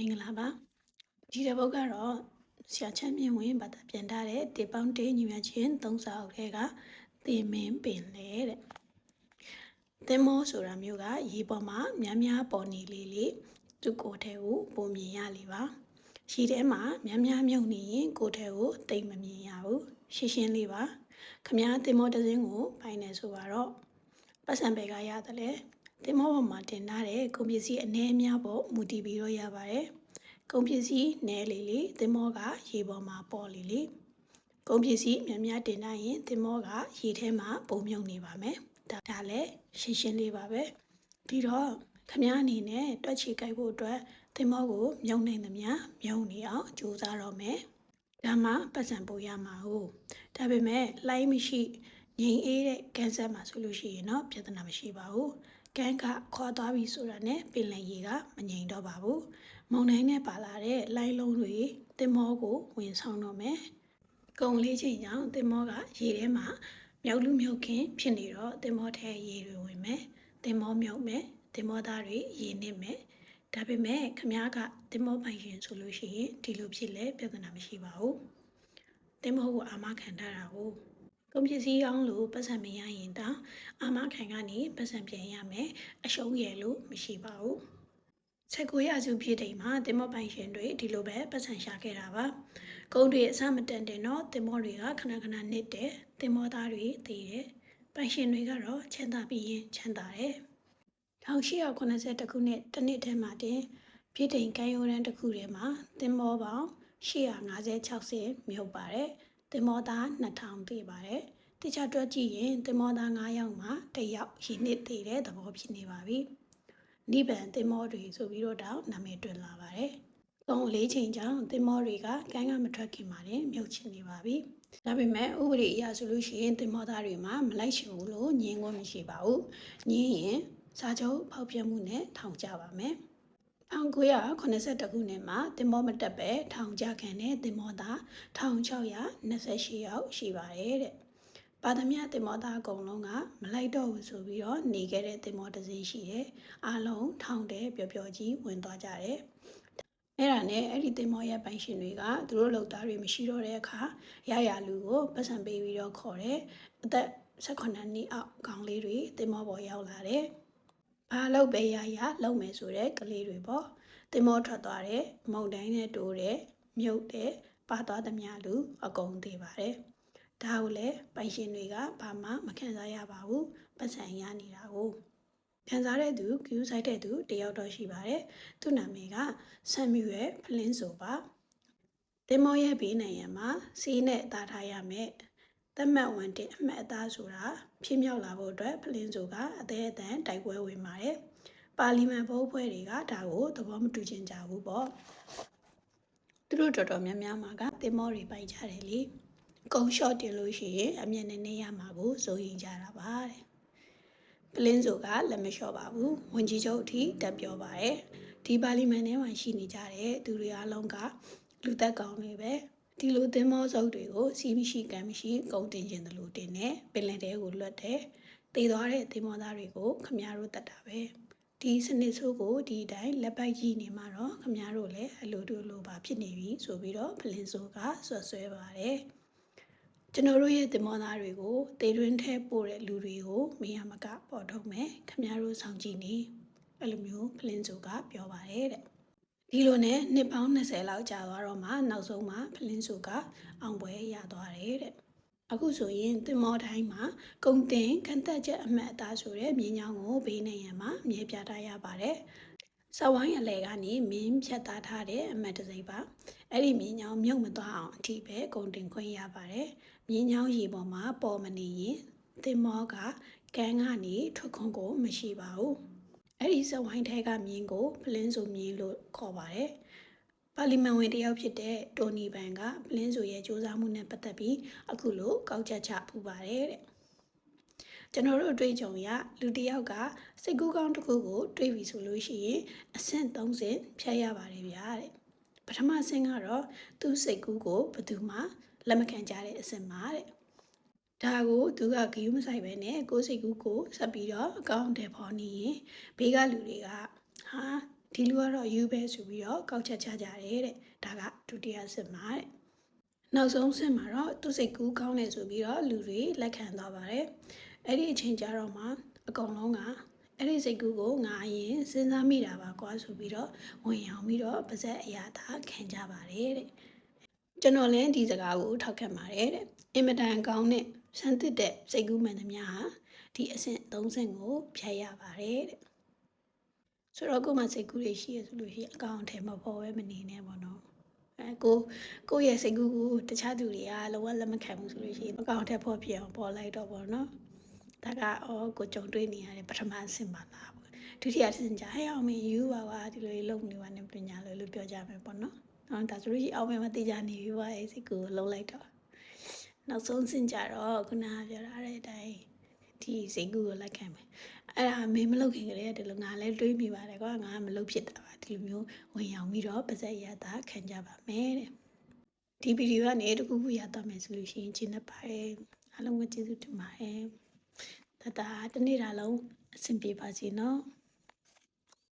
မင်္ဂလာပါဒီတစ်ပုတ်ကတော့ဆရာချမ်းမြင့်ဝင်ဘာသာပြန်ထားတဲ့တေပေါင်းတေးညီမချင်းသုံးစာအုပ်ထဲကသေမင်းပင်လေတဲ့သင်္မောဆိုတာမျိုးကရေပေါ်မှာများများပေါ်နေလေလေသူ့ကိုယ်ထဲကိုပုံမြင်ရလေပါရှိထဲမှာများများမြုပ်နေရင်ကိုယ်ထဲကိုတိတ်မမြင်ရဘူးရှင်းရှင်းလေးပါခမားသင်္မောတစ်စင်းကို ပိုင်နေဆိုတော့ပတ်စံပေကရတယ်လေ သင်္ဘောပေါ်မှာတင်ထားတဲ့ကုန်ပစ္စည်းအနည်းအများပေါ်မူတည်ပြီးတော့ရပါတယ်။ကုန်ပစ္စည်းနည်းလေလေသင်္ဘောကရေပေါ်မှာပေါ်လေလေကုန်ပစ္စည်းများများတင်ထားရင်သင်္ဘောကရေထဲမှာပုံမြုံနေပါမယ်။ဒါဒါလည်းရှင်းရှင်းလေးပါပဲ။ပြီးတော့ခမားအနေနဲ့တွက်ချီကြိုက်ဖို့အတွက်သင်္ဘောကိုမြုံနိုင်သမျှမြုံနေအောင်ကြိုးစားတော့မယ်။ဒါမှပတ်စံပို့ရမှာဟုတ်။ဒါပေမဲ့လိုင်းမရှိငြိမ်အေးတဲ့ကန်ဆယ်မှာဆိုလို့ရှိရင်တော့ပြဿနာမရှိပါဘူး။ ကန်းကခေါ်သွားပြီဆိုတာနဲ့ပင်လယ်ရေကမငြိမ်တော့ပါဘူးမုန်တိုင်းနဲ့ပါလာတဲ့လိုင်းလုံးတွေတင်မောကိုဝင်ဆောင်တော့မယ်ကုံလေးချိန်ကြောင့်တင်မောကရေထဲမှာမြောက်လူမြောက်ခင်ဖြစ်နေတော့တင်မောထဲရေတွေဝင်မယ်တင်မောမြောက်မယ်တင်မောသားတွေရေနစ်မယ်ဒါပေမဲ့ခမားကတင်မောပိုင်ရှင်ဆိုလို့ရှိရင်ဒီလိုဖြစ်လဲပြဿနာမရှိပါဘူးတင်မောကိုအာမခံထားတာကို ကုန်ပစ္စည်းအောင်လို့ပတ်စံမရရင်တောင်အာမခံကနေပတ်စံပြန်ရမယ်အရှုံးရလို့မရှိပါဘူးဆက်ကိုရစုဖြစ်တဲ့မှာတင်မောပိုင်ရှင်တွေဒီလိုပဲပတ်စံရှာခဲ့တာပါကုန်းတွေအစမတန်တင်တော့တင်မောတွေကခဏခဏနစ်တယ်တင်မောသားတွေတည်တယ်ပိုင်ရှင်တွေကတော့ချမ်းသာပြီးရင်ချမ်းသာတယ်1880ခုနှစ်တနှစ်ထဲမှာတင်ပြည်တိန်ကမ်းရိုးတန်းတစ်ခုထဲမှာတင်မောပေါင်း850 60မြုပ်ပါတယ် တင်မောသား2000သေးပါတယ်။တခြားတွက်ကြည့်ရင်တင်မောသား9ယောက်မှာတစ်ယောက်ရင်းနှစ်သေးတဲ့သဘောဖြစ်နေပါပြီ။နိဗ္ဗာန်တင်မောတွေဆိုပြီးတော့တောင်နာမည်တွင်လာပါတယ်။သုံးလေးချိန်ကြောင့်တင်မောတွေကကန်းကမထွက်ခင်ပါတယ်မြုပ်ချနေပါပြီ။ဒါပေမဲ့ဥပဒေအရဆိုလို့ရှိရင်တင်မောသားတွေမှာမလိုက်ရှင်ဘူးလို့ညင်းခွင့်မရှိပါဘူး။ညင်းရင်စာချုပ်ဖောက်ပြမှုနဲ့ထောင်ကြပါမယ်။ 1982ခုနှစ်မှာတင်မောမတက်ပဲထောင်ကြခံတဲ့တင်မောသား1628ယောက်ရှိပါတယ်တဲ့။ပါသမျှတင်မောသားအကုန်လုံးကမလိုက်တော့ဘူးဆိုပြီးတော့နေခဲ့တဲ့တင်မောတစ်စင်းရှိတယ်။အားလုံးထောင်တဲ့ပျော်ပျော်ကြီးဝင်သွားကြတယ်။အဲ့ဒါနဲ့အဲ့ဒီတင်မောရဲ့ပိုင်ရှင်တွေကသူတို့လောက်သားတွေမရှိတော့တဲ့အခါရရလူကိုပတ်စံပေးပြီးတော့ခေါ်တယ်။အသက်18နှစ်အောက်ကောင်လေးတွေတင်မောပေါ်ရောက်လာတယ်။ ဘာလို့ပဲရရလုံမယ်ဆိုတဲ့ကလေးတွေပေါ့တင်မောထွက်သွားတဲ့မုံတိုင်းနဲ့တိုးတဲ့မြုပ်တဲ့ပါသွားသမျှလူအကုန်သေးပါတယ်ဒါကိုလည်းပိုင်ရှင်တွေကဘာမှမခံစားရပါဘူးပတ်စံရနေတာကိုခံစားတဲ့သူကျူးဆိုင်တဲ့သူတယောက်တော့ရှိပါတယ်သူ့နာမည်ကဆမ်မြူရဲ့ဖလင်းဆိုပါတင်မောရဲ့ဘေးနိုင်ရမှာစီးနဲ့တာထားရမယ် သက်မှတ်ဝန်တင်အမှတ်အသားဆိုတာဖြစ်မြောက်လာဖို့အတွက်ဖလင်းဆိုကအသေးအတန်တိုက်ပွဲဝင်ပါတယ်။ပါလီမန်ဘုတ်ဖွဲ့တွေကဒါကိုသဘောမတူချင်ကြဘူးပေါ့။သူတို့တော်တော်များများမှာကတင်မောတွေပိုက်ကြတယ်လေ။ကုံရှော့တင်လို့ရှိရင်အမျက်နဲ့နေရမှာကိုစိုးရင်ကြတာပါတဲ့။ပလင်းဆိုကလက်မလျှော့ပါဘူး။ဝန်ကြီးချုပ်အထိတက်ပြောပါတယ်။ဒီပါလီမန်ထဲမှာရှိနေကြတဲ့သူတွေအလုံးကလူသက်ကောင်းတွေပဲ။ ဒီလိုသင်္ဘောစုပ်တွေကိုစီးမရှိကံမရှိကုန်တင်ခြင်းတလို့တင်နေပင်လယ်ထဲကိုလွတ်တယ်တည်သွားတဲ့သင်္ဘောသားတွေကိုခမားတို့တတ်တာပဲဒီစနစ်ဆိုးကိုဒီအတိုင်းလက်ပိုက်ကြည့်နေမှာတော့ခမားတို့လည်းအလိုတူလိုပါဖြစ်နေပြီဆိုပြီးတော့ဖလင်ဆိုးကဆွဆွဲပါတယ်ကျွန်တော်တို့ရဲ့သင်္ဘောသားတွေကိုတေတွင်းထဲပို့တဲ့လူတွေကိုမရမကပေါ်ထုတ်မယ်ခမားတို့ဆောင်ကြည့်နေအဲ့လိုမျိုးဖလင်ဆိုးကပြောပါတယ်တဲ့ ဒီလိုနဲ့နှစ်ပေါင်း20လောက်ကြာသွားတော့မှနောက်ဆုံးမှဖလင်းစုကအောင်ပွဲရသွားတယ်တဲ့အခုဆိုရင်တင်မောတိုင်းမှာကုံတင်ခန့်သက်ချက်အမှတ်အသားဆိုတဲ့မြင်းချောင်းကိုဘေးနေရမှာမြဲပြထားရပါတယ်။စဝိုင်းအလဲကနေမင်းဖြတ်သားထားတဲ့အမှတ်တစိမ့်ပါ။အဲ့ဒီမြင်းချောင်းမြုပ်မသွားအောင်အထိပဲကုံတင်ခွင့်ရပါတယ်။မြင်းချောင်းရေပေါ်မှာပေါ်မနေရင်တင်မောကကန်းကနေထွက်ခွန်ကိုမရှိပါဘူး။ အဲ့ဒီဇဝိုင်းထဲကမြင်းကိုပလင်းဆိုမြင်းလို့ခေါ်ပါတယ်ပါလီမန်ဝင်တယောက်ဖြစ်တဲ့တိုနီဘန်ကပလင်းဆိုရဲ့စ조사မှုနဲ့ပတ်သက်ပြီးအခုလိုကောက်ချက်ချပူပါတယ်တဲ့ကျွန်တော်တို့အတွေ့အကြုံရလူတယောက်ကစိတ်ကူးကောင်းတစ်ခုကိုတွေးပြီဆိုလို့ရှိရင်အဆင့်30ဖြတ်ရပါတယ်ဗျာတဲ့ပထမဆင့်ကတော့သူ့စိတ်ကူးကိုဘယ်သူမှလက်မခံကြတဲ့အဆင့်ပါတဲ့ ဒါကိုသူကဂယူးမဆိုင်ပဲနဲ့ကိုစိတ်ကူးကိုဆက်ပြီးတော့အကောင့်တယ်ဖော်နေရင်ဘေးကလူတွေကဟာဒီလူကတော့ယူပဲဆိုပြီးတော့ကောက်ချက်ချကြတယ်တဲ့ဒါကဒုတိယစစ်မှာတဲ့နောက်ဆုံးစစ်မှာတော့သူစိတ်ကူးကောင်းတယ်ဆိုပြီးတော့လူတွေလက်ခံသွားပါတယ်အဲ့ဒီအချိန်ကျတော့မှအကုန်လုံးကအဲ့ဒီစိတ်ကူးကိုငါအရင်စဉ်းစားမိတာပါကွာဆိုပြီးတော့ဝင်ရောက်ပြီးတော့ပါဇက်အရာသာခံကြပါတယ်တဲ့ကျွန်တော်လည်းဒီစကားကိုထောက်ခံပါတယ်တဲ့အင်မတန်ကောင်းတဲ့ စမ်းသစ်တဲ့စိတ်ကူးမှန်သမျှဟာဒီအဆင့်၃ဆင့်ကိုဖြတ်ရပါတယ်တဲ့ဆိုတော့ကိုယ်မှစိတ်ကူးတွေရှိရဆိုလို့ရှိရင်အကောင်အထည်မပေါ်ပဲမနေနဲ့ပေါ့နော်အဲကိုကိုယ့်ရဲ့စိတ်ကူးကိုတခြားသူတွေကလောကလက်မခံဘူးဆိုလို့ရှိရင်အကောင်အထည်ပေါ်ပြအောင်ပေါ်လိုက်တော့ပေါ့နော်ဒါကအော်ကိုကြုံတွေ့နေရတဲ့ပထမအဆင့်ပါလားပေါ့ဒုတိယအဆင့်ကျဟဲ့အောင်မင်းယူပါပါဒီလိုလုံးနေပါနဲ့ပညာလို့လို့ပြောကြမယ်ပေါ့နော်နော်ဒါဆိုလို့ရှိရင်အောင်မင်းမသိကြနေပြီပါအဲစိတ်ကူးကိုလုံးလိုက်တော့ နောက်ဆုံးဆင့်ကြတော့ခုနကပြောထားတဲ့အတိုင်းဒီစိတ်ကူးကိုလက်ခံမယ်အဲ့ဒါမင်းမလုပ်ခင်ကလေးကဒီလိုငါလည်းတွေးမိပါတယ်ကွာငါကမလုပ်ဖြစ်တာပါဒီလိုမျိုးဝင်ရောက်ပြီးတော့ပါဇက်ရတာခံကြပါမယ်တဲ့ဒီဗီဒီယိုကနေတခုခုရတော့မယ်ဆိုလို့ရှိရင်ရှင်းနေပါတယ်အားလုံးကိုကျေးဇူးတင်ပါတယ်တတတနေ့တာလုံးအဆင်ပြေပါစေနော်